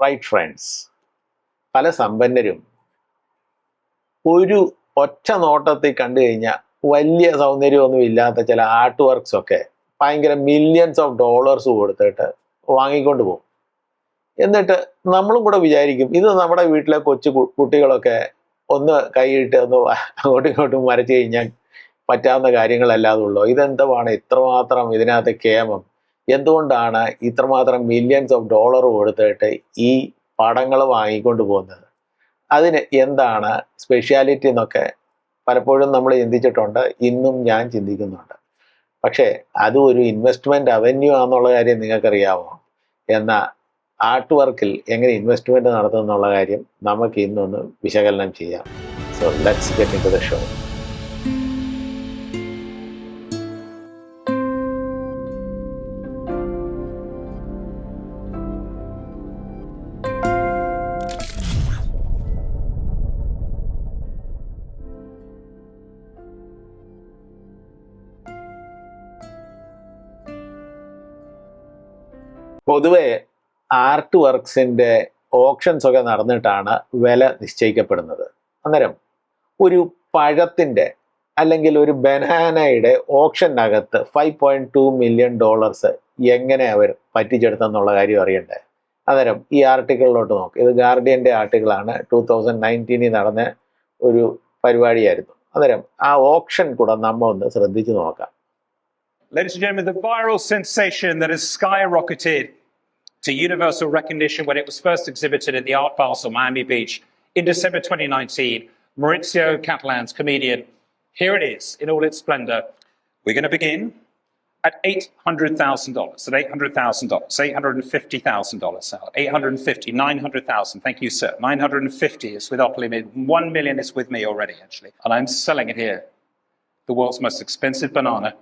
Right friends പല സമ്പന്നരും ഒരു ഒറ്റ നോട്ടത്തിൽ കണ്ടു കഴിഞ്ഞാൽ വലിയ സൗന്ദര്യമൊന്നും ഇല്ലാത്ത ചില ആർട്ട് വർക്ക്സ് ഒക്കെ ഭയങ്കര മില്യൺസ് ഓഫ് ഡോളേഴ്സ് കൊടുത്തിട്ട് വാങ്ങിക്കൊണ്ട് പോകും. എന്നിട്ട് നമ്മളും കൂടെ വിചാരിക്കും ഇത് നമ്മുടെ വീട്ടിലെ കൊച്ചു കുട്ടികളൊക്കെ ഒന്ന് കൈയിട്ട് ഒന്ന് അങ്ങോട്ടും ഇങ്ങോട്ടും വരച്ചു കഴിഞ്ഞാൽ പറ്റാവുന്ന കാര്യങ്ങളല്ലാതെ ഉള്ളൂ? ഇതെന്തുവാണ്? ഇത്രമാത്രം ഇതിനകത്ത് കേമം എന്തുകൊണ്ടാണ് ഇത്രമാത്രം മില്യൺസ് ഓഫ് ഡോളർ കൊടുത്തിട്ട് ഈ പടങ്ങൾ വാങ്ങിക്കൊണ്ട് പോകുന്നത്? അതിന് എന്താണ് സ്പെഷ്യാലിറ്റി എന്നൊക്കെ പലപ്പോഴും നമ്മൾ ചിന്തിച്ചിട്ടുണ്ട്. ഇന്നും ഞാൻ ചിന്തിക്കുന്നുണ്ട്. പക്ഷേ അത് ഒരു ഇൻവെസ്റ്റ്മെന്റ് അവന്യൂ ആണെന്നുള്ള കാര്യം നിങ്ങൾക്കറിയാമോ എന്നാൽ ആർട്ട് വർക്കിൽ എങ്ങനെ ഇൻവെസ്റ്റ്മെന്റ് നടത്തുന്നുള്ള കാര്യം നമുക്ക് ഇന്നൊന്ന് വിശകലനം ചെയ്യാം. So let's get into the show പൊതുവെ ആർട്ട് വർക്ക്സിന്റെ ഓപ്ഷൻസ് ഒക്കെ നടന്നിട്ടാണ് വില നിശ്ചയിക്കപ്പെടുന്നത്. അന്നേരം ഒരു പഴത്തിന്റെ അല്ലെങ്കിൽ ഒരു ബനാനയുടെ ഓപ്ഷനകത്ത് five point two million dollars എങ്ങനെ അവർ പറ്റിച്ചെടുത്തെന്നുള്ള കാര്യം അറിയണ്ടേ? അന്നേരം ഈ ആർട്ടിക്കിളിലോട്ട് നോക്ക്. ഇത് ഗാർഡിയന്റെ ആർട്ടിക്കിളാണ്. ടൂ തൗസൻഡ് നയന്റീനിൽ നടന്ന ഒരു പരിപാടിയായിരുന്നു. അന്നേരം ആ ഓപ്ഷൻ കൂടെ നമ്മൾ ഒന്ന് ശ്രദ്ധിച്ചു നോക്കാം. Ladies and gentlemen, the viral sensation that has skyrocketed to universal recognition when it was first exhibited at the Art Basel Miami Beach in December 2019. Maurizio Catalan's comedian. Here it is in all its splendor. We're going to begin at $800,000, at $800,000, $850,000, $850, $900,000. Thank you, sir. $950 is with Opplimid. 1 million is with me already, actually. And I'm selling it here. The world's most expensive banana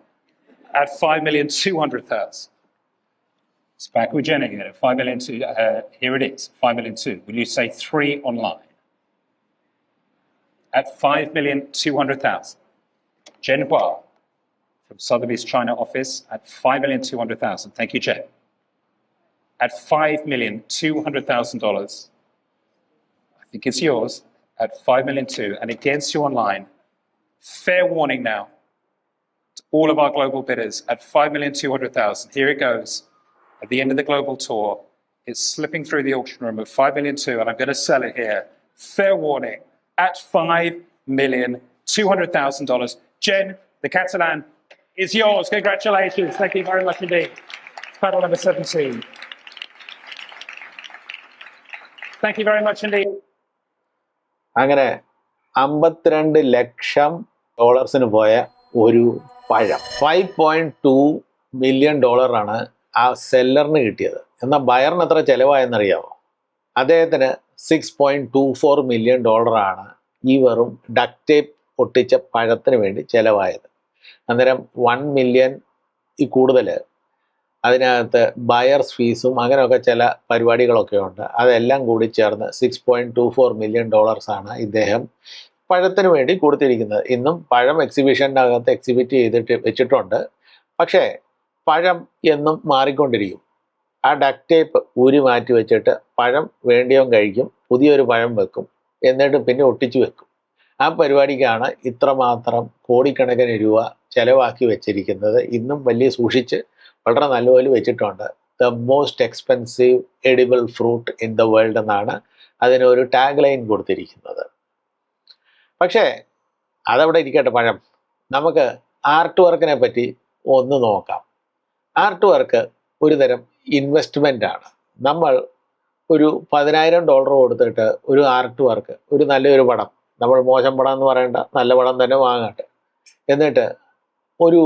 at 5,200,000. Spag Regina here, uh, here it is, 5 million 2. Will you say 3 online? At 5 million 200,000. Jen Hua from Sotheby's China office at 5 million 200,000. Thank you, Jen. At 5 million 200,000 dollars. I think it's yours at 5 million 2 and against you online. Fair warning now to all of our global bidders at 5 million 200,000. Here it goes At the end of the global tour, it's slipping through the auction room of 5 million two, and I'm going to sell it here. Fair warning at $5,200,000. Jen, the Catalan is yours. Congratulations. Thank you very much indeed. Panel number 17. Thank you very much indeed. അങ്ങനെ അമ്പത്തിരണ്ട് ലക്ഷം ഡോളേഴ്സിന് പോയ ഒരു പഴം five point two million ഡോളറാണ് ആ സെല്ലറിന് കിട്ടിയത്. എന്നാൽ ബയറിന് എത്ര ചിലവായെന്നറിയാമോ? അദ്ദേഹത്തിന് six point two four million ഡോളറാണ് ഈ വെറും ഡക്റ്റേപ്പ് ഒട്ടിച്ച പഴത്തിന് വേണ്ടി ചിലവായത്. അന്നേരം വൺ മില്യൺ ഈ കൂടുതൽ അതിനകത്ത് ബയർസ് ഫീസും അങ്ങനെയൊക്കെ ചില പരിപാടികളൊക്കെ ഉണ്ട്. അതെല്ലാം കൂടി ചേർന്ന് six point two four million ഡോളേഴ്സാണ് ഇദ്ദേഹം പഴത്തിന് വേണ്ടി കൊടുത്തിരിക്കുന്നത്. ഇന്നും പഴം എക്സിബിഷനകത്ത് എക്സിബിറ്റ് ചെയ്തിട്ട് വെച്ചിട്ടുണ്ട്. പക്ഷേ പഴം എന്നും മാറിക്കൊണ്ടിരിക്കും. ആ ഡക്ട് ടേപ്പ് ഊരി മാറ്റി വെച്ചിട്ട് പഴം വേണ്ടിയവൻ കഴിക്കും പുതിയൊരു പഴം വെക്കും എന്നിട്ട് പിന്നെ ഒട്ടിച്ചു വെക്കും. ആ പരിപാടിക്കാണ് ഇത്രമാത്രം കോടിക്കണക്കിന് രൂപ ചെലവാക്കി വെച്ചിരിക്കുന്നത്. ഇന്നും വലിയ സൂക്ഷിച്ച് വളരെ നല്ലപോലെ വെച്ചിട്ടുണ്ട്. The most expensive edible fruit in the world എന്നാണ് അതിനൊരു ടാഗ് ലൈൻ കൊടുത്തിരിക്കുന്നത്. പക്ഷേ അതവിടെ ഇരിക്കട്ടെ പഴം. നമുക്ക് ആർട്ട് വർക്കിനെ പറ്റി ഒന്ന് നോക്കാം. ആർട്ട് വർക്ക് ഒരു തരം ആണ്. നമ്മൾ ഒരു പതിനായിരം ഡോളർ കൊടുത്തിട്ട് ഒരു ആർട്ട് വർക്ക് ഒരു നല്ലൊരു പടം നമ്മൾ മോശം പടം എന്ന് പറയേണ്ട നല്ല പടം തന്നെ വാങ്ങട്ടെ. എന്നിട്ട് ഒരു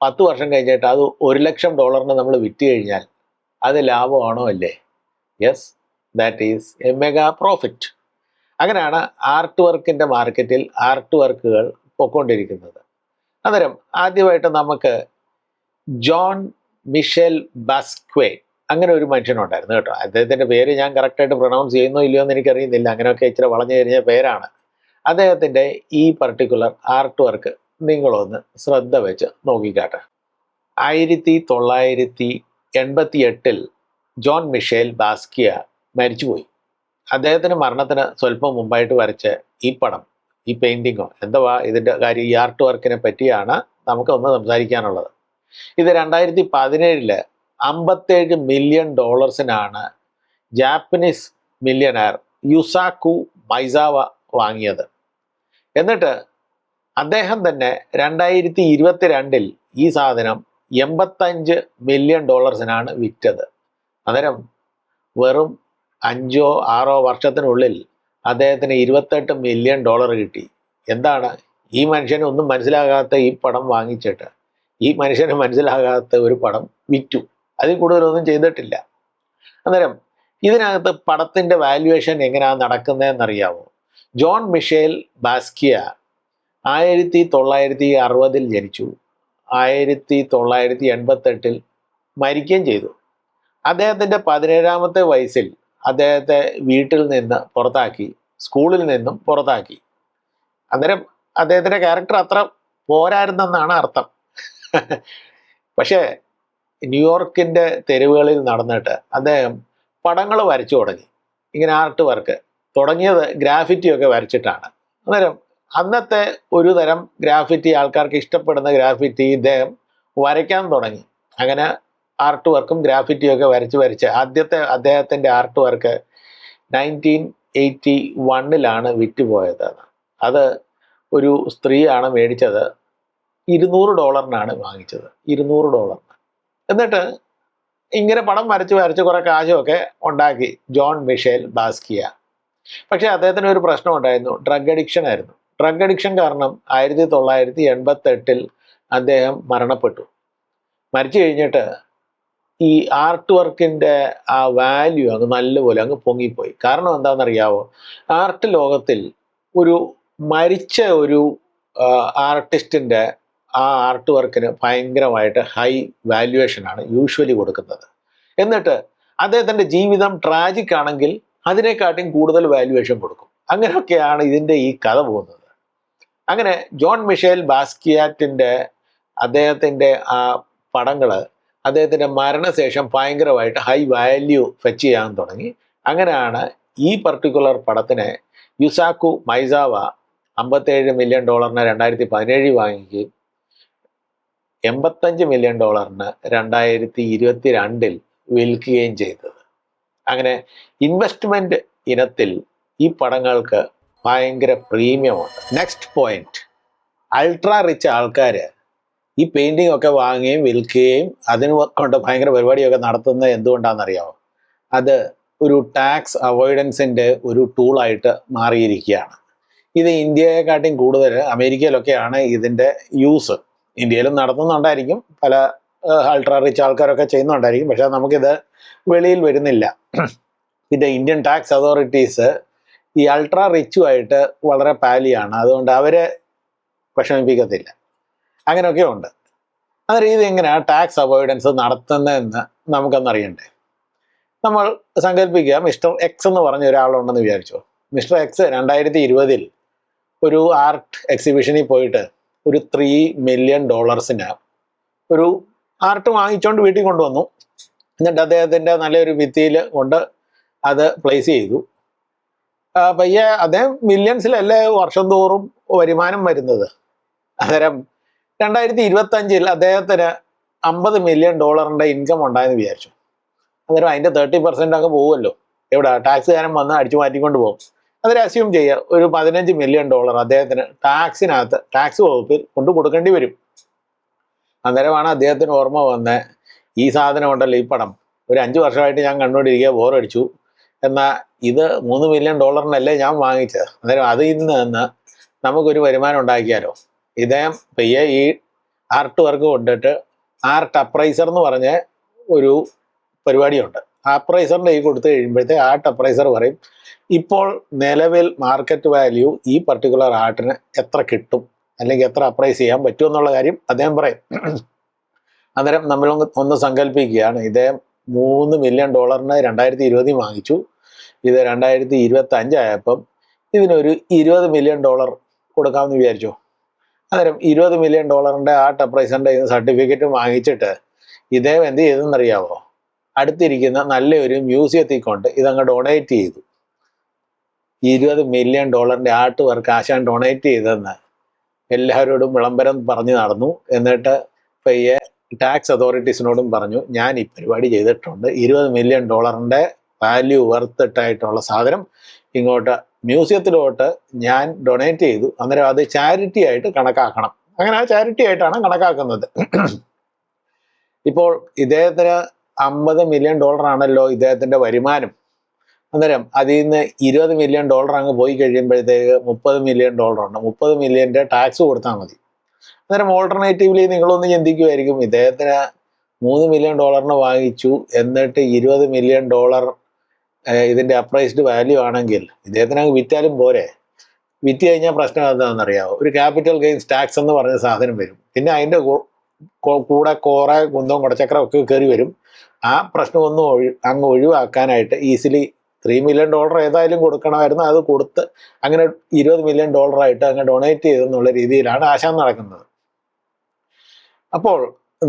പത്ത് വർഷം കഴിഞ്ഞിട്ട് അത് ഒരു ലക്ഷം ഡോളറിന് നമ്മൾ വിറ്റ് കഴിഞ്ഞാൽ അത് ലാഭമാണോ അല്ലേ? Yes that is a mega profit അങ്ങനെയാണ് ആർട്ട് വർക്കിന്റെ മാർക്കറ്റിൽ ആർട്ട് വർക്കുകൾ പൊക്കൊണ്ടിരിക്കുന്നത്. അന്നേരം ആദ്യമായിട്ട് നമുക്ക് ജോൺ മിഷേൽ ബാസ്ക്വേ. അങ്ങനെ ഒരു മനുഷ്യനുണ്ടായിരുന്നു കേട്ടോ. അദ്ദേഹത്തിന്റെ പേര് ഞാൻ കറക്റ്റായിട്ട് പ്രൊണൗൺസ് ചെയ്യുന്നോ ഇല്ലയോ എന്ന് എനിക്കറിയുന്നില്ല. അങ്ങനെയൊക്കെ ഇച്ചിരി വളഞ്ഞു കഴിഞ്ഞ പേരാണ്. അദ്ദേഹത്തിന്റെ ഈ പർട്ടിക്കുലർ ആർട്ട് വർക്ക് നിങ്ങളൊന്ന് ശ്രദ്ധ വെച്ച് നോക്കിക്കാട്ടെ. ആയിരത്തി തൊള്ളായിരത്തി എൺപത്തി എട്ടിൽ ജോൺ മിഷേൽ ബാസ്കിയ മരിച്ചുപോയി. അദ്ദേഹത്തിന് മരണത്തിന് സ്വല്പം മുമ്പായിട്ട് വരച്ച ഈ പടം ഈ പെയിന്റിങ്ങോ എന്തുവാ ഇതിന്റെ കാര്യം ഈ ആർട്ട് വർക്കിനെ പറ്റിയാണ് നമുക്കൊന്ന് സംസാരിക്കാനുള്ളത്. ഇത് രണ്ടായിരത്തി പതിനേഴിൽ അമ്പത്തേഴ് മില്യൺ ഡോളേഴ്സിനാണ് ജാപ്പനീസ് മില്യണയർ യുസാക്കു മൈസാവ വാങ്ങിയത്. എന്നിട്ട് അദ്ദേഹം തന്നെ രണ്ടായിരത്തി ഇരുപത്തിരണ്ടിൽ ഈ സാധനം എൺപത്തഞ്ച് മില്യൺ ഡോളേഴ്സിനാണ് വിറ്റത്. അന്നേരം വെറും അഞ്ചോ ആറോ വർഷത്തിനുള്ളിൽ അദ്ദേഹത്തിന് ഇരുപത്തെട്ട് മില്യൺ ഡോളർ കിട്ടി. എന്താണ്? ഈ മനുഷ്യന് ഒന്നും മനസ്സിലാകാത്ത ഈ പടം വാങ്ങിച്ചിട്ട്. ഈ മനുഷ്യന് മനസ്സിലാകാത്ത ഒരു പടം വിറ്റു. അതിൽ കൂടുതലൊന്നും ചെയ്തിട്ടില്ല. അന്നേരം ഇതിനകത്ത് പടത്തിന്റെ വാല്യുവേഷൻ എങ്ങനെയാണ് നടക്കുന്നതെന്നറിയാമോ ജോൺ മിഷേൽ ബാസ്കിയ ആയിരത്തി തൊള്ളായിരത്തി അറുപതിൽ ജനിച്ചു. ആയിരത്തി തൊള്ളായിരത്തി എൺപത്തെട്ടിൽ മരിക്കുകയും ചെയ്തു. അദ്ദേഹത്തിന്റെ പതിനേഴാമത്തെ വയസ്സിൽ അദ്ദേഹത്തെ വീട്ടിൽ നിന്ന് പുറത്താക്കി സ്കൂളിൽ നിന്നും പുറത്താക്കി. അന്നേരം അദ്ദേഹത്തിന്റെ ക്യാരക്ടർ അത്ര പോരായിരുന്നെന്നാണ് അർത്ഥം. പക്ഷേ ന്യൂയോർക്കിന്റെ തെരുവുകളിൽ നടന്നിട്ട് അദ്ദേഹം പടങ്ങൾ വരച്ചു തുടങ്ങി. ഇങ്ങനെ ആർട്ട് വർക്ക്. തുടങ്ങിയത് ഗ്രാഫിറ്റിയൊക്കെ വരച്ചിട്ടാണ്. അന്നേരം അന്നത്തെ ഒരു തരം ഗ്രാഫിറ്റി ആൾക്കാർക്ക് ഇഷ്ടപ്പെടുന്ന ഗ്രാഫിറ്റി ഇദ്ദേഹം വരയ്ക്കാൻ തുടങ്ങി. അങ്ങനെ ആർട്ട് വർക്കും ഗ്രാഫിറ്റിയൊക്കെ വരച്ച് വരച്ച് ആദ്യത്തെ അദ്ദേഹത്തിന്റെ ആർട്ട് വർക്ക് നയന്റീൻ എയ്റ്റി വണ്ണിലാണ് വിറ്റുപോയത്. അത് ഒരു സ്ത്രീയാണ് മേടിച്ചത്. ഇരുന്നൂറ് ഡോളറിനാണ് വാങ്ങിച്ചത്. ഇരുന്നൂറ് ഡോളർ. എന്നിട്ട് ഇങ്ങനെ പണം വരച്ച് വരച്ച് കുറേ കാശുമൊക്കെ ഉണ്ടാക്കി ജോൺ മിഷേൽ ബാസ്കിയ. പക്ഷേ അദ്ദേഹത്തിന് ഒരു പ്രശ്നം ഉണ്ടായിരുന്നു. ഡ്രഗ് അഡിക്ഷൻ ആയിരുന്നു. ഡ്രഗ് അഡിക്ഷൻ കാരണം ആയിരത്തി തൊള്ളായിരത്തി എൺപത്തെട്ടിൽ അദ്ദേഹം മരണപ്പെട്ടു. മരിച്ചു കഴിഞ്ഞിട്ട് ഈ ആർട്ട് വർക്കിന്റെ ആ വാല്യൂ അങ്ങ് നല്ലപോലെ അങ്ങ് പൊങ്ങിപ്പോയി. കാരണം എന്താണെന്നറിയാവോ? ആർട്ട് ലോകത്തിൽ ഒരു മരിച്ച ഒരു ആർട്ടിസ്റ്റിന്റെ ആ ആർട്ട് വർക്കിന് ഭയങ്കരമായിട്ട് ഹൈ വാല്യുവേഷനാണ് യൂഷ്വലി കൊടുക്കുന്നത്. എന്നിട്ട് അദ്ദേഹത്തിന്റെ ജീവിതം ട്രാജിക് ആണെങ്കിൽ അതിനെക്കാട്ടിയും കൂടുതൽ വാല്യുവേഷൻ കൊടുക്കും. അങ്ങനെയൊക്കെയാണ് ഇതിന്റെ ഈ കഥ പോകുന്നത്. അങ്ങനെ ജോൺ മിഷേൽ ബാസ്കിയാറ്റിന്റെ അദ്ദേഹത്തിന്റെ ആ പടങ്ങൾ അദ്ദേഹത്തിന്റെ മരണശേഷം ഭയങ്കരമായിട്ട് ഹൈ വാല്യൂ ഫെച്ച് ചെയ്യാൻ തുടങ്ങി. അങ്ങനെയാണ് ഈ പർട്ടിക്കുലർ പടത്തിനെ യുസാക്കു മൈസാവ അമ്പത്തേഴ് മില്യൺ ഡോളറിന് രണ്ടായിരത്തി പതിനേഴിൽ വാങ്ങിക്കുകയും എൺപത്തഞ്ച് മില്യൺ ഡോളറിന് രണ്ടായിരത്തി ഇരുപത്തി രണ്ടിൽ വിൽക്കുകയും ചെയ്തത്. അങ്ങനെ ഇൻവെസ്റ്റ്മെന്റ് ഇനത്തിൽ ഈ പടങ്ങൾക്ക് ഭയങ്കര പ്രീമിയമാണ് നെക്സ്റ്റ് പോയിന്റ് അൾട്രാ റിച്ച് ആൾക്കാർ ഈ പെയിന്റിംഗ് ഒക്കെ വാങ്ങുകയും വിൽക്കുകയും അതിന് കൊണ്ട് ഭയങ്കര പരിപാടിയൊക്കെ നടത്തുന്നത് എന്തുകൊണ്ടാണെന്നറിയാമോ? അത് ഒരു ടാക്സ് അവോയ്ഡൻസിന്റെ ഒരു ടൂളായിട്ട് മാറിയിരിക്കുകയാണ്. ഇത് ഇന്ത്യയെക്കാട്ടിയും കൂടുതൽ അമേരിക്കയിലൊക്കെയാണ് ഇതിന്റെ യൂസ് ഇന്ത്യയിലും നടത്തുന്നുണ്ടായിരിക്കും. പല അൾട്രാ റിച്ച് ആൾക്കാരൊക്കെ ചെയ്യുന്നുണ്ടായിരിക്കും. പക്ഷേ നമുക്കിത് വെളിയിൽ വരുന്നില്ല. പിന്നെ ഇന്ത്യൻ ടാക്സ് അതോറിറ്റീസ് ഈ അൾട്രാ റിച്ചുമായിട്ട് വളരെ പാലിയാണ്. അതുകൊണ്ട് അവരെ വിഷമിപ്പിക്കത്തില്ല. അങ്ങനെയൊക്കെ ഉണ്ട്. ആ രീതി എങ്ങനെയാണ് ടാക്സ് അവോയ്ഡൻസ് നടത്തുന്നതെന്ന് നമുക്കൊന്നറിയണ്ടേ? നമ്മൾ സങ്കല്പിക്കുക മിസ്റ്റർ എക്സ് എന്ന് പറഞ്ഞ ഒരാളുണ്ടെന്ന് വിചാരിച്ചു? മിസ്റ്റർ എക്സ് രണ്ടായിരത്തി ഇരുപതിൽ ഒരു ആർട്ട് എക്സിബിഷനിൽ പോയിട്ട് ഒരു ത്രീ മില്യൺ ഡോളേഴ്സിന് ഒരു ആർട്ട് വാങ്ങിച്ചുകൊണ്ട് വീട്ടിൽ കൊണ്ടുവന്നു. എന്നിട്ട് അദ്ദേഹത്തിന്റെ നല്ലൊരു ഭിത്തിയിൽ കൊണ്ട് അത് പ്ലേസ് ചെയ്തു. പയ്യെ അദ്ദേഹം മില്യൺസിലല്ലേ വർഷം തോറും വരുമാനം വരുന്നത്? അന്നേരം രണ്ടായിരത്തി ഇരുപത്തഞ്ചിൽ അദ്ദേഹത്തിന് അമ്പത് മില്യൺ ഡോളറിന്റെ ഇൻകം ഉണ്ടായെന്ന് വിചാരിച്ചു. അന്നേരം അതിന്റെ തേർട്ടി പെർസെന്റ് അങ്ങ് പോകുമല്ലോ എവിടെ? ടാക്സുകാരൻ വന്ന് അടിച്ചു മാറ്റിക്കൊണ്ട് പോകും. അതൊരു അസ്യൂം ചെയ്യുക ഒരു പതിനഞ്ച് മില്യൺ ഡോളർ അദ്ദേഹത്തിന് ടാക്സിനകത്ത് ടാക്സ് വകുപ്പിൽ കൊണ്ടു കൊടുക്കേണ്ടി വരും. അന്നേരമാണ് അദ്ദേഹത്തിന് ഓർമ്മ വന്ന ഈ സാധനം ഉണ്ടല്ലോ ഈ പടം. ഒരു അഞ്ച് വർഷമായിട്ട് ഞാൻ കണ്ടുകൊണ്ടിരിക്കുക ബോറടിച്ചു. എന്നാൽ ഇത് മൂന്ന് മില്യൺ ഡോളറിനല്ലേ ഞാൻ വാങ്ങിച്ചത്. അന്നേരം അതിൽ നിന്ന് നമുക്കൊരു വരുമാനം ഉണ്ടാക്കിയാലോ? ഇദ്ദേഹം പയ്യെ ഈ ആർട്ട് വർക്ക് കൊണ്ടിട്ട് ആർട്ട് അപ്രൈസർ എന്ന് പറഞ്ഞ ഒരു പരിപാടിയുണ്ട്. അപ്രൈസറിന്റെ ഈ കൊടുത്തു കഴിയുമ്പോഴത്തെ ആർട്ട് അപ്രൈസർ പറയും ഇപ്പോൾ നിലവിൽ മാർക്കറ്റ് വാല്യൂ ഈ പർട്ടിക്കുലർ ആർട്ടിന് എത്ര കിട്ടും? അല്ലെങ്കിൽ എത്ര അപ്രൈസ് ചെയ്യാൻ പറ്റും? എന്നുള്ള കാര്യം അദ്ദേഹം പറയും. അന്നേരം നമ്മൾ ഒന്ന് സങ്കല്പിക്കുകയാണ് ഇദ്ദേഹം മൂന്ന് മില്യൺ ഡോളറിന് രണ്ടായിരത്തി ഇരുപതിൽ വാങ്ങിച്ചു. ഇത് രണ്ടായിരത്തി ഇരുപത്തി അഞ്ചായപ്പം ഇതിനൊരു ഇരുപത് മില്യൺ ഡോളർ കൊടുക്കാമെന്ന് വിചാരിച്ചു? അന്നേരം ഇരുപത് മില്യൺ ഡോളറിന്റെ ആർട്ട് അപ്രൈസറിന്റെ സർട്ടിഫിക്കറ്റ് വാങ്ങിച്ചിട്ട് ഇദ്ദേഹം എന്ത് ചെയ്തെന്നറിയാവോ? അടുത്തിരിക്കുന്ന നല്ലൊരു മ്യൂസിയത്തിൽ കൊണ്ട് ഇതങ്ങ് ഡൊണേറ്റ് ചെയ്തു. ഇരുപത് മില്യൺ ഡോളറിന്റെ ആർട്ട് വർക്ക് ആശാൻ ഡൊണേറ്റ് ചെയ്തെന്ന് എല്ലാവരോടും വിളംബരം പറഞ്ഞു നടന്നു. എന്നിട്ട് പയ്യെ ടാക്സ് അതോറിറ്റീസിനോടും പറഞ്ഞു ഞാൻ ഈ പരിപാടി ചെയ്തിട്ടുണ്ട്. ഇരുപത് മില്യൺ ഡോളറിന്റെ വാല്യൂ വർത്തിട്ടായിട്ടുള്ള സാധനം ഇങ്ങോട്ട് മ്യൂസിയത്തിലോട്ട് ഞാൻ ഡൊണേറ്റ് ചെയ്തു. അന്നേരം അത് ചാരിറ്റി ആയിട്ട് കണക്കാക്കണം. അങ്ങനെ ആ ചാരിറ്റി ആയിട്ടാണ് കണക്കാക്കുന്നത്. ഇപ്പോൾ ഇദ്ദേഹത്തിന് അമ്പത് മില്യൺ ഡോളർ ആണല്ലോ ഇദ്ദേഹത്തിന്റെ വരുമാനം. അന്നേരം അതിൽ നിന്ന് ഇരുപത് മില്യൺ ഡോളർ അങ്ങ് പോയി കഴിയുമ്പോഴത്തേക്ക് മുപ്പത് മില്യൺ ഡോളർ ഉണ്ട് മുപ്പത് മില്യന്റെ ടാക്സ് കൊടുത്താൽ മതി. അന്നേരം ഓൾട്ടർനേറ്റീവ്ലി നിങ്ങളൊന്ന് ചിന്തിക്കുമായിരിക്കും ഇദ്ദേഹത്തിന് മൂന്ന് മില്യൺ ഡോളറിന് വാങ്ങിച്ചു എന്നിട്ട് ഇരുപത് മില്യൺ ഡോളർ ഇതിന്റെ അപ്രൈസ്ഡ് വാല്യൂ ആണെങ്കിൽ ഇദ്ദേഹത്തിന് അങ്ങ് വിറ്റാലും പോരെ. വിറ്റ് കഴിഞ്ഞാൽ പ്രശ്നം എന്താണെന്ന് അറിയാമോ ഒരു ക്യാപിറ്റൽ ഗെയിൻസ് ടാക്സ് എന്ന് പറഞ്ഞ സാധനം വരും. പിന്നെ കൂ- കൂടെ കോറ കുന്തവും കുടച്ചക്രം ഒക്കെ കയറി വരും. ആ പ്രശ്നമൊന്നും ഒഴി അങ്ങ് ഒഴിവാക്കാനായിട്ട് ഈസിലി ത്രീ മില്യൺ ഡോളർ ഏതായാലും കൊടുക്കണമായിരുന്നു. അത് കൊടുത്ത് അങ്ങനെ ഇരുപത് മില്യൺ ഡോളറായിട്ട് അങ്ങ് ഡൊണേറ്റ് ചെയ്തെന്നുള്ള രീതിയിലാണ് ആശാൻ നടക്കുന്നത്. അപ്പോൾ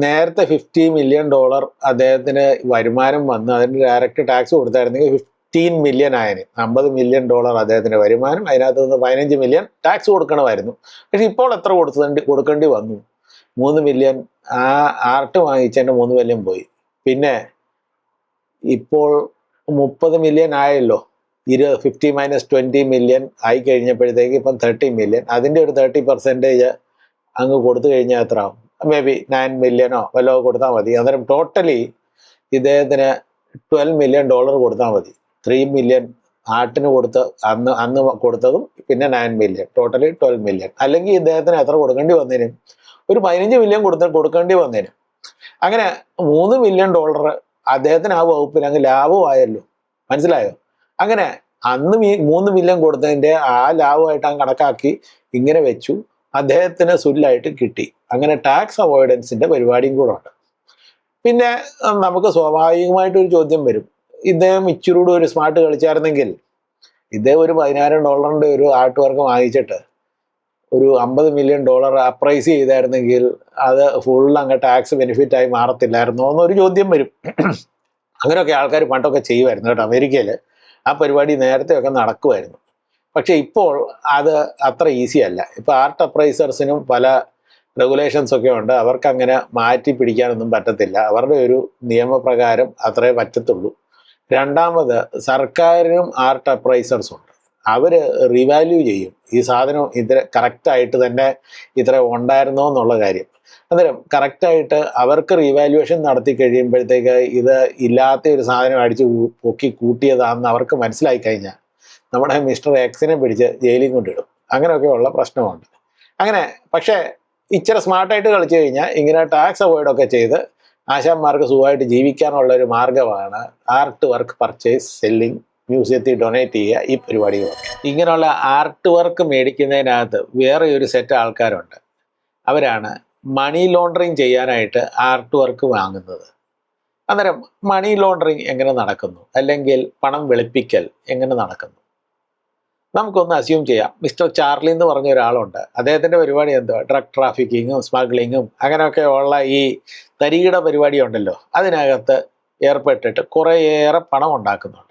നേരത്തെ ഫിഫ്റ്റി മില്യൺ ഡോളർ അദ്ദേഹത്തിന് വരുമാനം വന്ന് അതിന് ഡയറക്റ്റ് ടാക്സ് കൊടുത്തായിരുന്നെങ്കിൽ ഫിഫ്റ്റീൻ മില്യൺ ആയതിന്. അമ്പത് മില്യൺ ഡോളർ അദ്ദേഹത്തിന്റെ വരുമാനം. അതിനകത്ത് നിന്ന് പതിനഞ്ച് മില്യൺ ടാക്സ് കൊടുക്കണമായിരുന്നു. പക്ഷെ ഇപ്പോൾ എത്ര കൊടുത്തേണ്ടി കൊടുക്കേണ്ടി വന്നു? മൂന്ന് മില്യൺ ആ ആർട്ട് വാങ്ങിച്ചതിന്റെ മൂന്ന് മില്യൺ പോയി. പിന്നെ ഇപ്പോൾ മുപ്പത് മില്യൺ ആയല്ലോ. ഇരു ഫിഫ്റ്റി മൈനസ് ട്വന്റി മില്യൺ ആയി കഴിഞ്ഞപ്പോഴത്തേക്ക് ഇപ്പം തേർട്ടി മില്യൺ അതിന്റെ ഒരു തേർട്ടി പെർസെന്റേജ് അങ്ങ് കൊടുത്തു കഴിഞ്ഞാൽ എത്ര ആവും? മേ ബി നയൻ മില്യണോ വല്ലോ കൊടുത്താൽ മതി. അന്നേരം ടോട്ടലി ഇദ്ദേഹത്തിന് ട്വൽവ് മില്യൺ ഡോളർ കൊടുത്താൽ മതി. ത്രീ മില്യൺ ആട്ടിന് കൊടുത്ത അന്ന് അന്ന് കൊടുത്തതും പിന്നെ nine million totally twelve million അല്ലെങ്കിൽ ഇദ്ദേഹത്തിന് എത്ര കൊടുക്കേണ്ടി വന്നേനും? ഒരു പതിനഞ്ച് മില്യൺ കൊടുത്ത കൊടുക്കേണ്ടി വന്നേനും. അങ്ങനെ മൂന്ന് മില്യൺ ഡോളർ അദ്ദേഹത്തിന് ആ വകുപ്പിൽ അങ്ങ് ലാഭമായല്ലോ. മനസ്സിലായോ? അങ്ങനെ അന്ന് ഈ മൂന്ന് മില്യൺ കൊടുത്തതിന്റെ ആ ലാഭമായിട്ട് അങ്ങ് കണക്കാക്കി ഇങ്ങനെ വെച്ചു. അദ്ദേഹത്തിന് സുല്ലായിട്ട് കിട്ടി. അങ്ങനെ ടാക്സ് അവോയ്ഡൻസിന്റെ പരിപാടിയും കൂടെ ഉണ്ട്. പിന്നെ നമുക്ക് സ്വാഭാവികമായിട്ടൊരു ചോദ്യം വരും. ഇദ്ദേഹം ഇച്ചിരൂടെ ഒരു സ്മാർട്ട് കളിച്ചായിരുന്നെങ്കിൽ ഇദ്ദേഹം ഒരു പതിനായിരം ഡോളറിന്റെ ഒരു ആർട്ട് വർക്ക് വാങ്ങിച്ചിട്ട് ഒരു അമ്പത് മില്യൺ ഡോളർ അപ്രൈസ് ചെയ്തായിരുന്നെങ്കിൽ അത് ഫുൾ അങ്ങ് ടാക്സ് ബെനിഫിറ്റ് ആയി മാറത്തില്ലായിരുന്നോ എന്നൊരു ചോദ്യം വരും. അങ്ങനെയൊക്കെ ആൾക്കാർ പണ്ടൊക്കെ ചെയ്യുമായിരുന്നു കേട്ടോ അമേരിക്കയിൽ ആ പരിപാടി നേരത്തെ ഒക്കെ നടക്കുമായിരുന്നു. പക്ഷേ ഇപ്പോൾ അത് അത്ര ഈസി അല്ല. ഇപ്പോൾ ആർട്ട് അപ്രൈസേഴ്സിനും പല റെഗുലേഷൻസ് ഒക്കെ ഉണ്ട്. അവർക്ക് അങ്ങനെ മാറ്റി പിടിക്കാനൊന്നും പറ്റത്തില്ല. അവരുടെ ഒരു നിയമപ്രകാരം അത്രേ പറ്റത്തുള്ളൂ. രണ്ടാമത് സർക്കാരിനും ആർട്ട് അപ്രൈസേഴ്സ് ഉണ്ട്. അവർ റിവാല്യൂ ചെയ്യും. ഈ സാധനം ഇത്ര കറക്റ്റായിട്ട് തന്നെ ഇത്ര ഉണ്ടായിരുന്നോ എന്നുള്ള കാര്യം. അന്നേരം കറക്റ്റായിട്ട് അവർക്ക് റീവാലുവേഷൻ നടത്തി കഴിയുമ്പോഴത്തേക്ക് ഇത് ഇല്ലാത്ത ഒരു സാധനം അടിച്ച് പൊക്കി കൂട്ടിയതാണെന്ന് അവർക്ക് മനസ്സിലായി കഴിഞ്ഞാൽ നമ്മുടെ മിസ്റ്റർ എക്സിനെ പിടിച്ച് ജയിലിൽ കൊണ്ടിടും. അങ്ങനെയൊക്കെയുള്ള പ്രശ്നമുണ്ട്. അങ്ങനെ പക്ഷേ ഇച്ചിരി സ്മാർട്ടായിട്ട് കളിച്ചു കഴിഞ്ഞാൽ ഇങ്ങനെ ടാക്സ് അവോയ്ഡൊക്കെ ചെയ്ത് ആശാന്മാർക്ക് സുഖമായിട്ട് ജീവിക്കാനുള്ള ഒരു മാർഗമാണ് ആർട്ട് വർക്ക് പർച്ചേസ് സെല്ലിംഗ് മ്യൂസിയത്തിൽ ഡൊണേറ്റ് ചെയ്യുക ഈ പരിപാടികളൊക്കെ ഇങ്ങനെയുള്ള ആർട്ട് വർക്ക് മേടിക്കുന്നതിനകത്ത് വേറെ ഒരു സെറ്റ് ആൾക്കാരുണ്ട്. അവരാണ് മണി ലോണ്ടറിങ് ചെയ്യാനായിട്ട് ആർട്ട് വർക്ക് വാങ്ങുന്നത്. അന്നേരം മണി ലോണ്ടറിങ് എങ്ങനെ നടക്കുന്നു? അല്ലെങ്കിൽ പണം വെളുപ്പിക്കൽ എങ്ങനെ നടക്കുന്നു? നമുക്കൊന്ന് അസ്യൂം ചെയ്യാം. മിസ്റ്റർ ചാർലി എന്ന് പറഞ്ഞ ഒരാളുണ്ട്. അദ്ദേഹത്തിന്റെ പരിപാടി എന്തുവാ? ഡ്രഗ് ട്രാഫിക്കിങ്ങും സ്മഗ്ലിങ്ങും അങ്ങനെയൊക്കെ ഉള്ള ഈ തരികിട പരിപാടി ഉണ്ടല്ലോ. അതിനകത്ത് ഏർപ്പെട്ടിട്ട് കുറേയേറെ പണം ഉണ്ടാക്കുന്നുണ്ട്.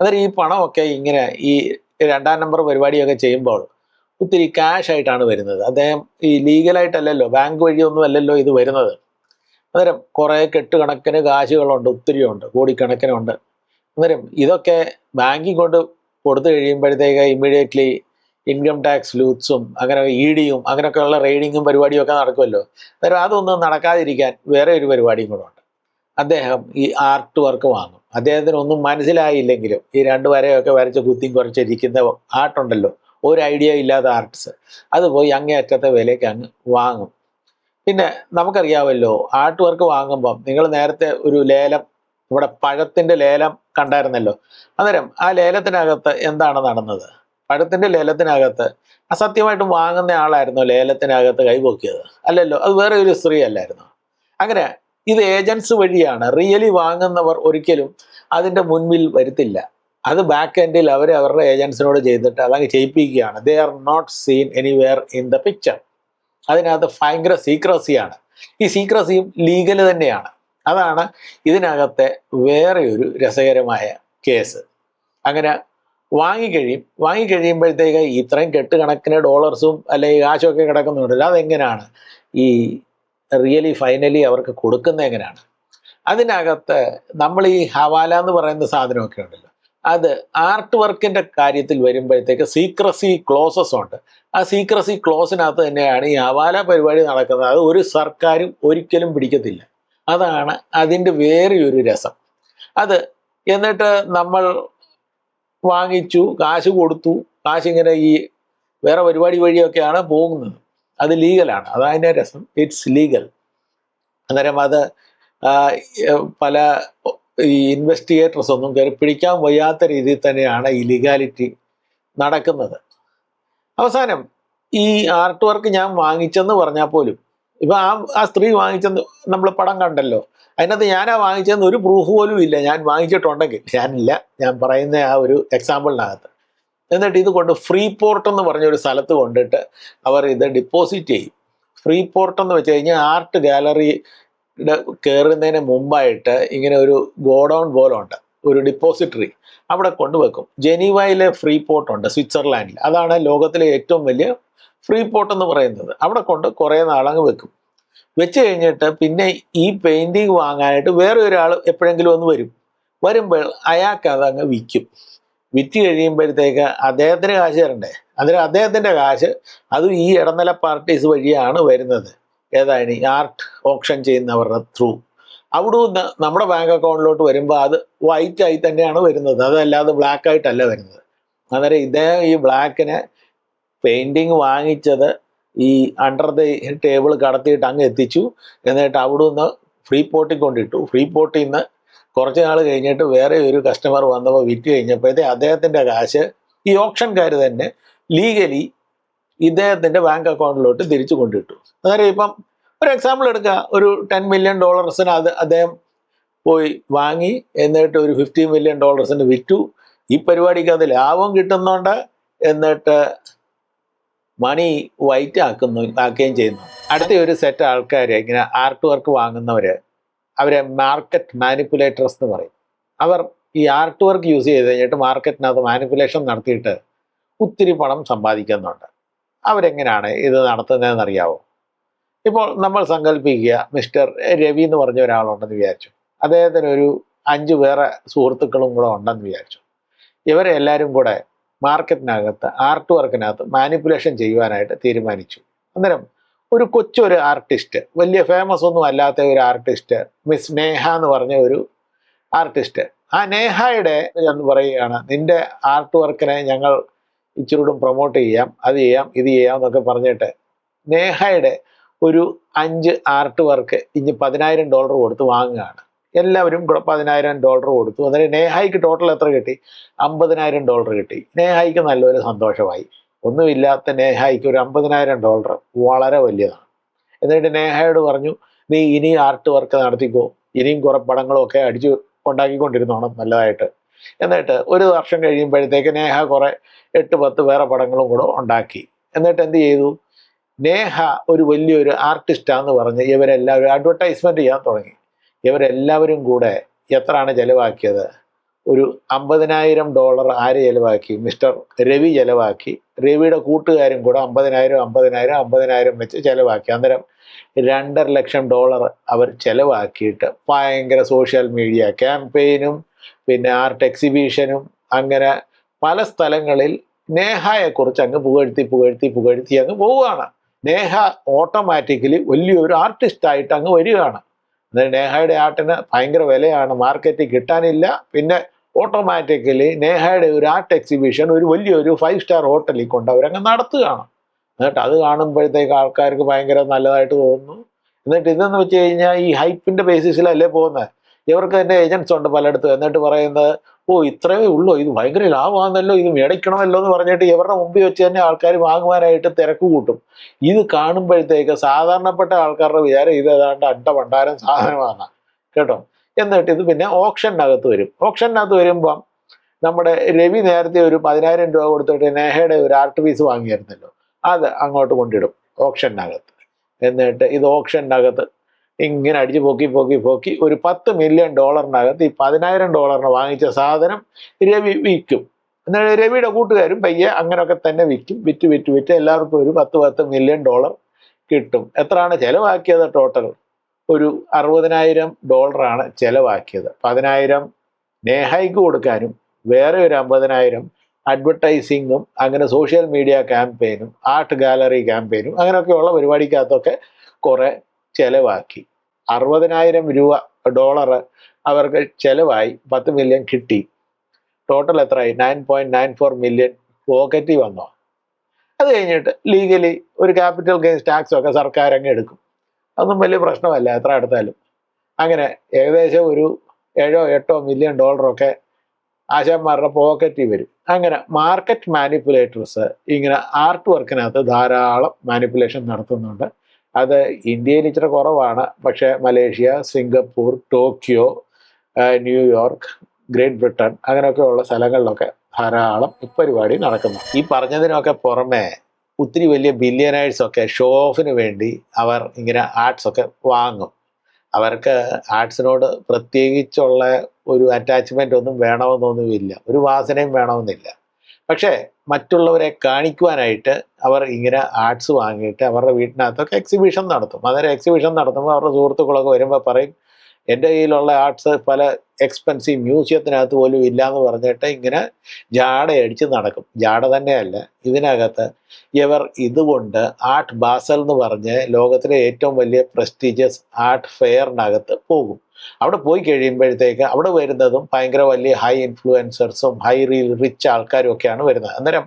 അന്നേരം ഈ പണമൊക്കെ ഇങ്ങനെ ഈ രണ്ടാം നമ്പർ പരിപാടിയൊക്കെ ചെയ്യുമ്പോൾ ഒത്തിരി ക്യാഷ് ആയിട്ടാണ് വരുന്നത്. അദ്ദേഹം ഈ ലീഗലായിട്ടല്ലല്ലോ ബാങ്ക് വഴിയൊന്നും അല്ലല്ലോ ഇത് വരുന്നത്. അന്നേരം കുറേ കെട്ടുകണക്കിന് കാശുകളുണ്ട് ഒത്തിരി ഉണ്ട് കോടിക്കണക്കിനുണ്ട്. അന്നേരം ഇതൊക്കെ ബാങ്കിൽ കൊണ്ട് കൊടുത്തു കഴിയുമ്പോഴത്തേക്ക് ഇമ്മീഡിയറ്റ്ലി ഇൻകം ടാക്സ് ലൂത്സും അങ്ങനെ ഇ ഡിയും അങ്ങനെയൊക്കെയുള്ള റെയ്ഡിങ്ങും പരിപാടിയും ഒക്കെ നടക്കുമല്ലോ. അന്നേരം അതൊന്നും നടക്കാതിരിക്കാൻ വേറെ ഒരു പരിപാടിയും കൂടെ ഉണ്ട്. അദ്ദേഹം ഈ ആർട്ട് വർക്ക് വാങ്ങും. അദ്ദേഹത്തിന് ഒന്നും മനസ്സിലായില്ലെങ്കിലും ഈ രണ്ട് വരയൊക്കെ വരച്ച് കുത്തിയും കുറച്ചിരിക്കുന്ന ആർട്ടുണ്ടല്ലോ. ഒരു ഐഡിയ ഇല്ലാത്ത ആർട്ട്സ്. അത് പോയി അങ്ങേയറ്റത്തെ വിലയ്ക്ക് അങ്ങ് വാങ്ങും. പിന്നെ നമുക്കറിയാമല്ലോ ആർട്ട് വർക്ക് വാങ്ങുമ്പം നിങ്ങൾ നേരത്തെ ഒരു ലേലം ഇവിടെ പഴത്തിന്റെ ലേലം കണ്ടായിരുന്നല്ലോ. അന്നേരം ആ ലേലത്തിനകത്ത് എന്താണ് നടന്നത്? പഴത്തിന്റെ ലേലത്തിനകത്ത് അസത്യമായിട്ടും വാങ്ങുന്ന ആളായിരുന്നു ലേലത്തിനകത്ത് കൈപോക്കിയത് അല്ലല്ലോ അത് വേറെ ഒരു സ്ത്രീ അല്ലായിരുന്നു? അങ്ങനെ ഇത് ഏജൻസ് വഴിയാണ്. റിയലി വാങ്ങുന്നവർ ഒരിക്കലും അതിന്റെ മുൻപിൽ വരുത്തില്ല. അത് ബാക്ക് എൻഡിൽ അവർ അവരുടെ ഏജൻസിനോട് ചെയ്തിട്ട് അതങ്ങ് ചെയ്യിപ്പിക്കുകയാണ്. They are not seen anywhere in the picture അതിനകത്ത് ഭയങ്കര സീക്രസിയാണ് ഈ സീക്രസിയും ലീഗൽ തന്നെയാണ്. അതാണ് ഇതിനകത്തെ വേറെ ഒരു രസകരമായ കേസ്. അങ്ങനെ വാങ്ങിക്കഴിയും വാങ്ങിക്കഴിയുമ്പോഴത്തേക്ക് ഇത്രയും കെട്ടുകണക്കിന് ഡോളേഴ്സും അല്ലെങ്കിൽ കാശൊക്കെ കിടക്കുന്നുണ്ടല്ലോ. അതെങ്ങനെയാണ് ഈ റിയലി ഫൈനലി അവർക്ക് കൊടുക്കുന്ന എങ്ങനെയാണ്? അതിനകത്ത് നമ്മൾ ഈ ഹവാല എന്ന് പറയുന്ന സാധനമൊക്കെ ഉണ്ടല്ലോ. അത് ആർട്ട് വർക്കിന്റെ കാര്യത്തിൽ വരുമ്പോഴത്തേക്ക് സീക്രസി ക്ലോസസ് ഉണ്ട്. ആ സീക്രസി ക്ലോസിനകത്ത് തന്നെയാണ് ഈ ഹവാല പരിപാടി നടക്കുന്നത്. അത് ഒരു സർക്കാരും ഒരിക്കലും പിടിക്കത്തില്ല. അതാണ് അതിന്റെ വേറെയൊരു രസം. അത് എന്നിട്ട് നമ്മൾ വാങ്ങിച്ചു കാശ് കൊടുത്തു. കാശിങ്ങനെ ഈ വേറെ പരിപാടി വഴിയൊക്കെയാണ് പോകുന്നത്. അത് ലീഗലാണ് അതതിന്റെ രസം. ഇറ്റ്സ് ലീഗൽ അന്നേരം അത് പല ഈ ഇൻവെസ്റ്റിഗേറ്റേഴ്സ് ഒന്നും കയറി പിടിക്കാൻ വയ്യാത്ത രീതിയിൽ തന്നെയാണ് ഈ ലീഗാലിറ്റി നടക്കുന്നത്. അവസാനം ഈ ആർട്ട് വർക്ക് ഞാൻ വാങ്ങിച്ചെന്ന് പറഞ്ഞാൽ പോലും ഇപ്പൊ ആ ആ സ്ത്രീ വാങ്ങിച്ചെന്ന് നമ്മൾ പടം കണ്ടല്ലോ. അതിനകത്ത് ഞാനാ വാങ്ങിച്ചതെന്ന് ഒരു പ്രൂഫ് പോലും ഇല്ല. ഞാൻ വാങ്ങിച്ചിട്ടുണ്ടെങ്കിൽ ഞാനില്ല. ഞാൻ പറയുന്ന ആ ഒരു എക്സാമ്പിളിനകത്ത് എന്നിട്ട് ഇത് കൊണ്ട് ഫ്രീ പോർട്ട് എന്ന് പറഞ്ഞ ഒരു സ്ഥലത്ത് കൊണ്ടിട്ട് അവർ ഇത് ഡിപ്പോസിറ്റ് ചെയ്യും. ഫ്രീ പോർട്ട് എന്ന് വെച്ച് കഴിഞ്ഞാൽ ആർട്ട് ഗാലറി കയറുന്നതിന് മുമ്പായിട്ട് ഇങ്ങനെ ഒരു ഗോഡൗൺ പോലെ ഉണ്ട് ഒരു ഡിപ്പോസിറ്ററി അവിടെ കൊണ്ടുവെക്കും. ജനീവയിലെ ഫ്രീ പോർട്ട് ഉണ്ട് സ്വിറ്റ്സർലാൻഡിൽ അതാണ് ലോകത്തിലെ ഏറ്റവും വലിയ ഫ്രീ പോർട്ട് എന്ന് പറയുന്നത്. അവിടെ കൊണ്ട് കുറേ നാളങ്ങ് വെക്കും. വെച്ച് കഴിഞ്ഞിട്ട് പിന്നെ ഈ പെയിന്റിങ് വാങ്ങാനായിട്ട് വേറെ ഒരാൾ എപ്പോഴെങ്കിലും ഒന്ന് വരും. വരുമ്പോൾ അയാൾക്ക് അതങ്ങ് വിൽക്കും. വിറ്റ് കഴിയുമ്പോഴത്തേക്ക് അദ്ദേഹത്തിന് കാശ് തരണ്ടേ? അതിന് അദ്ദേഹത്തിന്റെ കാശ് അതും ഈ ഇടനില പാർട്ടീസ് വഴിയാണ് വരുന്നത്. ഏതാണ് ഈ ആർട്ട് ഓപ്ഷൻ ചെയ്യുന്നവരുടെ ത്രൂ. അവിടെ നിന്ന് നമ്മുടെ ബാങ്ക് അക്കൗണ്ടിലോട്ട് വരുമ്പോൾ അത് വൈറ്റ് ആയി തന്നെയാണ് വരുന്നത്. അതല്ലാതെ ബ്ലാക്ക് ആയിട്ടല്ല വരുന്നത്. അന്നേരം ഇദ്ദേഹം ഈ ബ്ലാക്കിനെ പെയിന്റിങ് വാങ്ങിച്ചത് ഈ അണ്ടർ ദ ടേബിൾ കടത്തിയിട്ട് അങ്ങ് എത്തിച്ചു. എന്നിട്ട് അവിടെ നിന്ന് ഫ്രീ പോർട്ടിൽ കൊണ്ടിട്ടു. ഫ്രീ പോർട്ടിൽ നിന്ന് കുറച്ച് നാൾ കഴിഞ്ഞിട്ട് വേറെ ഒരു കസ്റ്റമർ വന്നപ്പോൾ വിറ്റ് കഴിഞ്ഞപ്പോഴത്തെ അദ്ദേഹത്തിന്റെ കാശ് ഈ ഓപ്ഷൻകാർ തന്നെ ലീഗലി ഇദ്ദേഹത്തിന്റെ ബാങ്ക് അക്കൗണ്ടിലോട്ട് തിരിച്ചു കൊണ്ടിട്ടു അന്നേരം ഇപ്പം ഒരു എക്സാമ്പിൾ എടുക്കുക ഒരു ടെൻ മില്യൺ ഡോളേഴ്സിന് അത് അദ്ദേഹം പോയി വാങ്ങി എന്നിട്ട് ഒരു ഫിഫ്റ്റീൻ മില്യൺ ഡോളേഴ്സിന് വിറ്റു. ഈ പരിപാടിക്ക് അത് ലാഭം കിട്ടുന്നുണ്ട് എന്നിട്ട് മണി വൈറ്റ് ആക്കുന്നു ആക്കുകയും ചെയ്യുന്നു. അടുത്ത ഒരു സെറ്റ് ആൾക്കാർ ഇങ്ങനെ ആർട്ട് വർക്ക് വാങ്ങുന്നവര് അവരെ മാർക്കറ്റ് മാനിപ്പുലേറ്റേഴ്സ് എന്ന് പറയും. അവർ ഈ ആർട്ട് വർക്ക് യൂസ് ചെയ്ത് കഴിഞ്ഞിട്ട് മാർക്കറ്റിനകത്ത് മാനിപ്പുലേഷൻ നടത്തിയിട്ട് ഒത്തിരി പണം സമ്പാദിക്കുന്നുണ്ട്. അവരെങ്ങനെയാണ് ഇത് നടത്തുന്നതെന്ന് അറിയാവോ? ഇപ്പോൾ നമ്മൾ സങ്കല്പിക്കുക മിസ്റ്റർ രവി എന്ന് പറഞ്ഞ ഒരാളുണ്ടെന്ന് വിചാരിച്ചു. അദ്ദേഹത്തിന് ഒരു അഞ്ച് വേറെ സുഹൃത്തുക്കളും കൂടെ ഉണ്ടെന്ന് വിചാരിച്ചു. ഇവരെ എല്ലാവരും കൂടെ മാർക്കറ്റിനകത്ത് ആർട്ട് വർക്കിനകത്ത് മാനിപ്പുലേഷൻ ചെയ്യുവാനായിട്ട് തീരുമാനിച്ചു. അന്നേരം ഒരു കൊച്ചൊരു ആർട്ടിസ്റ്റ് വലിയ ഫേമസ് ഒന്നും അല്ലാത്ത ഒരു ആർട്ടിസ്റ്റ് മിസ് നേഹ എന്ന് പറഞ്ഞ ഒരു ആർട്ടിസ്റ്റ് ആ നേഹയുടെ ഞാൻ പറയുകയാണ് നിന്റെ ആർട്ട് വർക്കിനെ ഞങ്ങൾ ഇച്ചിരൂടും പ്രൊമോട്ട് ചെയ്യാം അത് ചെയ്യാം ഇത് ചെയ്യാം എന്നൊക്കെ പറഞ്ഞിട്ട് നേഹയുടെ ഒരു അഞ്ച് ആർട്ട് വർക്ക് ഇനി പതിനായിരം ഡോളർ കൊടുത്ത് വാങ്ങുകയാണ്. എല്ലാവരും പതിനായിരം ഡോളർ കൊടുത്തു. അന്നേരം നേഹായിക്ക് ടോട്ടൽ എത്ര കിട്ടി? അമ്പതിനായിരം ഡോളർ കിട്ടി. നേഹായിക്ക് നല്ലൊരു സന്തോഷമായി. ഒന്നുമില്ലാത്ത നേഹായിക്ക് ഒരു അമ്പതിനായിരം ഡോളർ വളരെ വലിയതാണ്. എന്നിട്ട് നേഹയോട് പറഞ്ഞു നീ ഇനി ആർട്ട് വർക്ക് നടത്തിക്കോ ഇനിയും കുറെ പടങ്ങളൊക്കെ അടിച്ചു ഉണ്ടാക്കിക്കൊണ്ടിരുന്നോണം നല്ലതായിട്ട്. എന്നിട്ട് ഒരു വർഷം കഴിയുമ്പോഴത്തേക്ക് നേഹ കുറെ എട്ട് പത്ത് വേറെ പടങ്ങളും കൂടെ ഉണ്ടാക്കി. എന്നിട്ട് എന്ത് ചെയ്തു? നേഹ ഒരു വലിയൊരു ആർട്ടിസ്റ്റാന്ന് പറഞ്ഞ് ഇവരെല്ലാവരും അഡ്വർടൈസ്മെന്റ് ചെയ്യാൻ തുടങ്ങി. ഇവരെല്ലാവരും കൂടെ എത്രയാണ് ചെലവാക്കിയത്? ഒരു അമ്പതിനായിരം ഡോളർ ആര് ചെലവാക്കി? മിസ്റ്റർ രവി ചെലവാക്കി. രവിയുടെ കൂട്ടുകാരും കൂടെ അമ്പതിനായിരം അമ്പതിനായിരം അമ്പതിനായിരം വെച്ച് ചെലവാക്കി. അന്നേരം രണ്ടര ലക്ഷം ഡോളർ അവർ ചിലവാക്കിയിട്ട് ഭയങ്കര സോഷ്യൽ മീഡിയ ക്യാമ്പയിനും പിന്നെ ആർട്ട് എക്സിബിഷനും അങ്ങനെ പല സ്ഥലങ്ങളിൽ നേഹയെക്കുറിച്ച് അങ്ങ് പുകഴ്ത്തി പുകഴ്ത്തി പുകഴ്ത്തി അങ്ങ് പോവുകയാണ്. നേഹ ഓട്ടോമാറ്റിക്കലി വലിയൊരു ആർട്ടിസ്റ്റായിട്ട് അങ്ങ് വരികയാണ്. അതായത് നേഹയുടെ ആർട്ടിന് ഭയങ്കര വിലയാണ്. മാർക്കറ്റിൽ കിട്ടാനില്ല. പിന്നെ ഓട്ടോമാറ്റിക്കലി നേഹയുടെ ഒരു ആർട്ട് എക്സിബിഷൻ ഒരു വലിയൊരു ഫൈവ് സ്റ്റാർ ഹോട്ടലിൽ കൊണ്ട് അവരങ്ങ് നടത്തുകയാണ്. എന്നിട്ട് അത് കാണുമ്പോഴത്തേക്ക് ആൾക്കാർക്ക് ഭയങ്കര നല്ലതായിട്ട് തോന്നുന്നു. എന്നിട്ട് ഇതെന്ന് വെച്ച് കഴിഞ്ഞാൽ ഈ ഹൈപ്പിന്റെ ബേസിസിലല്ലേ പോകുന്നത് ഇവർക്ക് തന്നെ ഏജൻസ് ഉണ്ട് പലയിടത്തും. എന്നിട്ട് പറയുന്നത് ഓ ഇത്രയേ ഉള്ളൂ. ഇത് ഭയങ്കര ലാഭമാണെന്നല്ലോ ഇത് മേടിക്കണമല്ലോ എന്ന് പറഞ്ഞിട്ട് ഇവരുടെ മുമ്പിൽ വെച്ച് തന്നെ ആൾക്കാർ വാങ്ങുവാനായിട്ട് തിരക്ക് കൂട്ടും. ഇത് കാണുമ്പോഴത്തേക്ക് സാധാരണപ്പെട്ട ആൾക്കാരുടെ വിചാരം ഇത് ഏതാണ്ട് അണ്ട ഭണ്ഡാരം സാധനമാണ്. കേട്ടോ? എന്നിട്ട് ഇത് പിന്നെ ഓപ്ഷനകത്ത് വരും. ഓപ്ഷനകത്ത് വരുമ്പം നമ്മുടെ രവി നേരത്തെ ഒരു പതിനായിരം രൂപ കൊടുത്തിട്ട് നേഹയുടെ ഒരു ആർട്ട് പീസ് വാങ്ങിയായിരുന്നല്ലോ അത് അങ്ങോട്ട് കൊണ്ടിടും ഓപ്ഷനകത്ത് എന്നിട്ട് ഇത് ഓപ്ഷനകത്ത് ഇങ്ങനെ അടിച്ച് പൊക്കി പൊക്കി പൊക്കി ഒരു പത്ത് മില്യൺ ഡോളറിനകത്ത് ഈ പതിനായിരം ഡോളറിന് വാങ്ങിച്ച സാധനം രവി വിൽക്കും. എന്നാൽ രവിയുടെ കൂട്ടുകാരും പയ്യെ അങ്ങനെയൊക്കെ തന്നെ വിൽക്കും. വിറ്റ് വിറ്റ് വിറ്റ് എല്ലാവർക്കും ഒരു പത്ത് പത്ത് മില്യൺ ഡോളർ കിട്ടും. എത്രയാണ് ചിലവാക്കിയത് ടോട്ടൽ ഒരു അറുപതിനായിരം ഡോളറാണ് ചെലവാക്കിയത്. പതിനായിരം നേഹയ്ക്ക് കൊടുക്കാനും വേറെ ഒരു അമ്പതിനായിരം അഡ്വർടൈസിങ്ങും അങ്ങനെ സോഷ്യൽ മീഡിയ ക്യാമ്പയിനും ആർട്ട് ഗാലറി ക്യാമ്പയിനും അങ്ങനെയൊക്കെയുള്ള പരിപാടിക്കകത്തൊക്കെ കുറെ ചെലവാക്കി. അറുപതിനായിരം രൂപ ഡോളർ അവർക്ക് ചെലവായി പത്ത് മില്യൺ കിട്ടി. ടോട്ടൽ എത്രയായി? Nine point nine four million പോക്കറ്റിൽ വന്നോ? അത് കഴിഞ്ഞിട്ട് ലീഗലി ഒരു ക്യാപിറ്റൽ ഗെയിൻസ് ടാക്സ് ഒക്കെ സർക്കാർ അങ്ങ് എടുക്കും. അതൊന്നും വലിയ പ്രശ്നമല്ല എത്ര എടുത്താലും. അങ്ങനെ ഏകദേശം ഒരു ഏഴോ എട്ടോ മില്യൺ ഡോളറൊക്കെ ആശാന്മാരുടെ പോക്കറ്റിൽ വരും. അങ്ങനെ മാർക്കറ്റ് മാനിപ്പുലേറ്റേഴ്സ് ഇങ്ങനെ ആർട്ട് വർക്കിനകത്ത് ധാരാളം മാനിപ്പുലേഷൻ നടത്തുന്നുണ്ട്. അത് ഇന്ത്യയിൽ ഇച്ചിരി കുറവാണ്. പക്ഷേ Malaysia Singapore Tokyo New York Great Britain അങ്ങനെയൊക്കെയുള്ള സ്ഥലങ്ങളിലൊക്കെ ധാരാളം പരിപാടി നടക്കുന്നു. ഈ പറഞ്ഞതിനൊക്കെ പുറമെ ഒത്തിരി വലിയ ബില്യനേഴ്സൊക്കെ ഷോ ഓഫിന് വേണ്ടി അവർ ഇങ്ങനെ ആർട്സൊക്കെ വാങ്ങും. അവർക്ക് ആർട്സിനോട് പ്രത്യേകിച്ചുള്ള ഒരു അറ്റാച്ച്മെന്റ് ഒന്നും വേണമെന്നൊന്നുമില്ല. ഒരു വാസനയും വേണമെന്നില്ല. പക്ഷേ മറ്റുള്ളവരെ കാണിക്കുവാനായിട്ട് അവർ ഇങ്ങനെ ആർട്സ് വാങ്ങിയിട്ട് അവരുടെ വീട്ടിനകത്തൊക്കെ എക്സിബിഷൻ നടത്തും. അതൊരു എക്സിബിഷൻ നടത്തുമ്പോൾ അവരുടെ സുഹൃത്തുക്കളൊക്കെ വരുമ്പോൾ പറയും എന്റെ കയ്യിലുള്ള ആർട്സ് പല എക്സ്പെൻസീവ് മ്യൂസിയത്തിനകത്ത് പോലും എന്ന് പറഞ്ഞിട്ട് ഇങ്ങനെ ജാടയടിച്ച് നടക്കും. ജാട തന്നെയല്ല ഇതിനകത്ത് ഇവർ ഇതുകൊണ്ട് ആർട്ട് ബാസൽ എന്ന് പറഞ്ഞ് ലോകത്തിലെ ഏറ്റവും വലിയ പ്രസ്റ്റീജിയസ് ആർട്ട് ഫെയറിനകത്ത് പോകും. അവിടെ പോയി കഴിയുമ്പോഴത്തേക്ക് അവിടെ വരുന്നതും ഭയങ്കര വലിയ ഹൈ ഇൻഫ്ലുവൻസേഴ്സും ഹൈ റീൽ റിച്ച് ആൾക്കാരും ഒക്കെയാണ് വരുന്നത്. അന്നേരം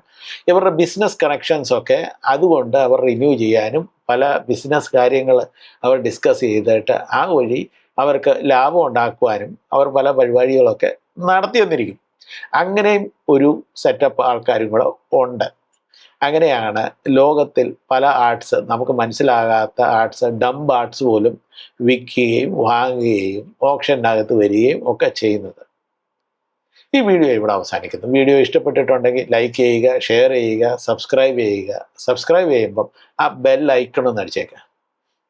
ഇവരുടെ ബിസിനസ് കണക്ഷൻസ് ഒക്കെ അതുകൊണ്ട് അവർ റിന്യൂ ചെയ്യാനും പല ബിസിനസ് കാര്യങ്ങൾ അവർ ഡിസ്കസ് ചെയ്തിട്ട് ആ വഴി അവർക്ക് ലാഭം ഉണ്ടാക്കുവാനും അവർ പല പരിപാടികളൊക്കെ നടത്തി വന്നിരിക്കും. അങ്ങനെയും ഒരു സെറ്റപ്പ് ആൾക്കാരും കൂടെ ഉണ്ട്. അങ്ങനെയാണ് ലോകത്തിൽ പല ആർട്സ് നമുക്ക് മനസ്സിലാകാത്ത ആർട്സ് ഡംബ് ആർട്സ് പോലും വിൽക്കുകയും വാങ്ങുകയും ഓപ്ഷനകത്ത് വരികയും ഒക്കെ ചെയ്യുന്നത്. ഈ വീഡിയോ ഇവിടെ അവസാനിക്കുന്നു. വീഡിയോ ഇഷ്ടപ്പെട്ടിട്ടുണ്ടെങ്കിൽ ലൈക്ക് ചെയ്യുക ഷെയർ ചെയ്യുക സബ്സ്ക്രൈബ് ചെയ്യുക. സബ്സ്ക്രൈബ് ചെയ്യുമ്പം ആ ബെൽ ഐക്കൺ ഒന്ന് അടിച്ചേക്കുക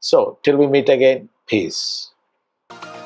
so till we meet again peace Bye.